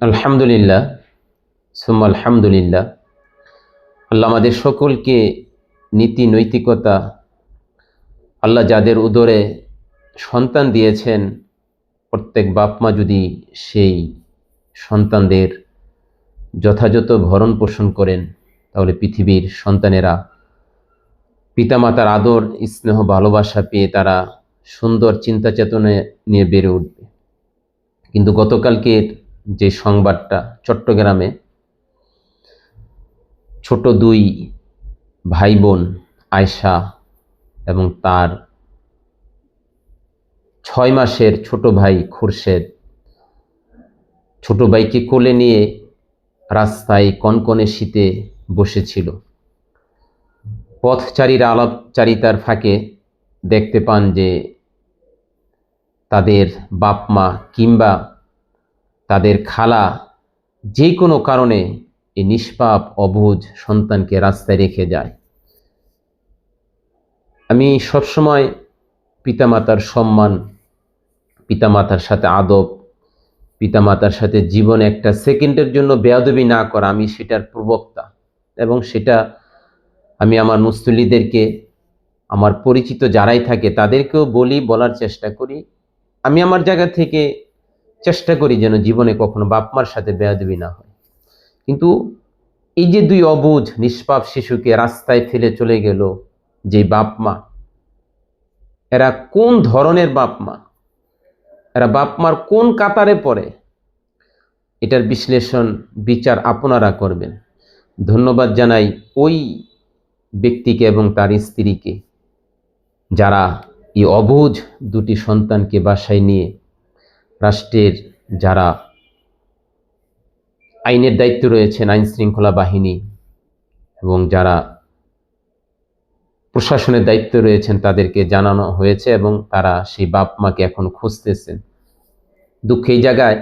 আলহামদুলিল্লাহ সুম আলহামদুলিল্লাহ। আল্লাহ আমাদের সকলকে নীতি, নৈতিকতা, আল্লাহ যাদের উদরে সন্তান দিয়েছেন, প্রত্যেক বাপ মা যদি সেই সন্তানদের যথাযথ ভরণ পোষণ করেন, তাহলে পৃথিবীর সন্তানেরা পিতামাতার আদর, স্নেহ, ভালোবাসা পেয়ে তারা সুন্দর চিন্তা চেতনা নিয়ে বেড়ে উঠবে। কিন্তু গতকালকের যে সংবাদটা চট্টগ্রামে, ছোট দুই ভাই বোন আয়শা এবং তার ছয় মাসের ছোট ভাই খুরশেদ, ছোট ভাইকে কোলে নিয়ে রাস্তায় কনকনে শীতে বসেছিল। পথচারীরা আলাপচারিতার ফাঁকে দেখতে পান যে তাদের বাপ মা কিংবা তাদের খালা যে কোনো কারণে এই নিষ্পাপ অবুঝ সন্তানকে রাস্তায় রেখে যায়। আমি সবসময় পিতামাতার সম্মান, পিতামাতার সাথে আদব, পিতামাতার সাথে জীবনে একটা সেকেন্ডের জন্য বেয়াদবি না করা আমি সেটার প্রবক্তা এবং সেটা আমি আমার মুসলিদেরকে আমার পরিচিত যারাই থাকে তাদেরকেও বলি, বলার চেষ্টা করি। আমি আমার জায়গা থেকে চেষ্টা করি যেন জীবনে কখনো বাপমার সাথে বেয়াদবি না হয়। কিন্তু এই যে দুই অবুঝ নিষ্পাপ শিশুকে রাস্তায় ফেলে চলে গেল যে বাপ মা, এরা কোন ধরনের বাপ মা? এরা বাপ মার কোন কাতারে পড়ে? এটার বিশ্লেষণ, বিচার আপনারা করবেন। ধন্যবাদ জানাই ওই ব্যক্তিকে এবং তার স্ত্রীকে যারা এই অবুঝ দুটি সন্তানকে বাসায় নিয়ে রাষ্ট্রের যারা আইনের দায়িত্ব রয়েছেন, আইন শৃঙ্খলা বাহিনী এবং যারা প্রশাসনের দায়িত্ব রয়েছেন, তাদেরকে জানানো হয়েছে এবং তারা সেই বাপ মাকে এখন খুঁজতেছেন। দুঃখ এই জায়গায়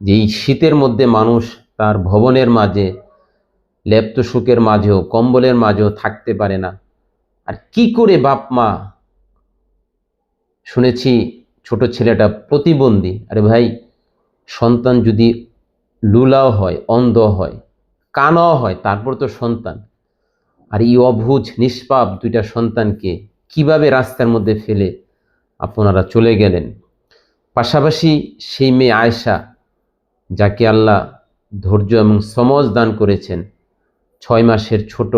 যে এই শীতের মধ্যে মানুষ তার ভবনের মাঝে লেপ্ত সুখের মাঝেও, কম্বলের মাঝেও থাকতে পারে না। আর কি করে বাপ মা, শুনেছি ছোট ছেলেটা প্রতিবন্ধী। আরে ভাই, সন্তান যদি লুলাও হয় অন্ধ হয়, কানও হয়, তারপর তো সন্তান। আর এই অভুজ নিষ্পাপ দুইটা সন্তানকে কীভাবে রাস্তার মধ্যে ফেলে আপনারা চলে গেলেন? পাশাপাশি সেই মেয়ে আয়সা যাকে আল্লাহ ধৈর্য এবং সমজ দান করেছেন, ছয় মাসের ছোট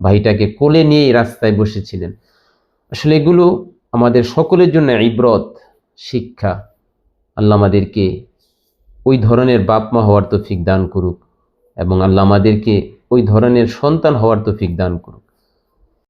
ভাইটাকে কোলে নিয়েই রাস্তায় বসেছিলেন। আসলে এগুলো আমাদের সকলের জন্য ইব্রত। শিক্ষা। আল্লাহ আমাদেরকে ওই ধরনের বাপ মা হওয়ার তৌফিক দান করুক এবং আল্লাহ আমাদেরকে ওই ধরনের সন্তান হওয়ার তৌফিক দান করুক।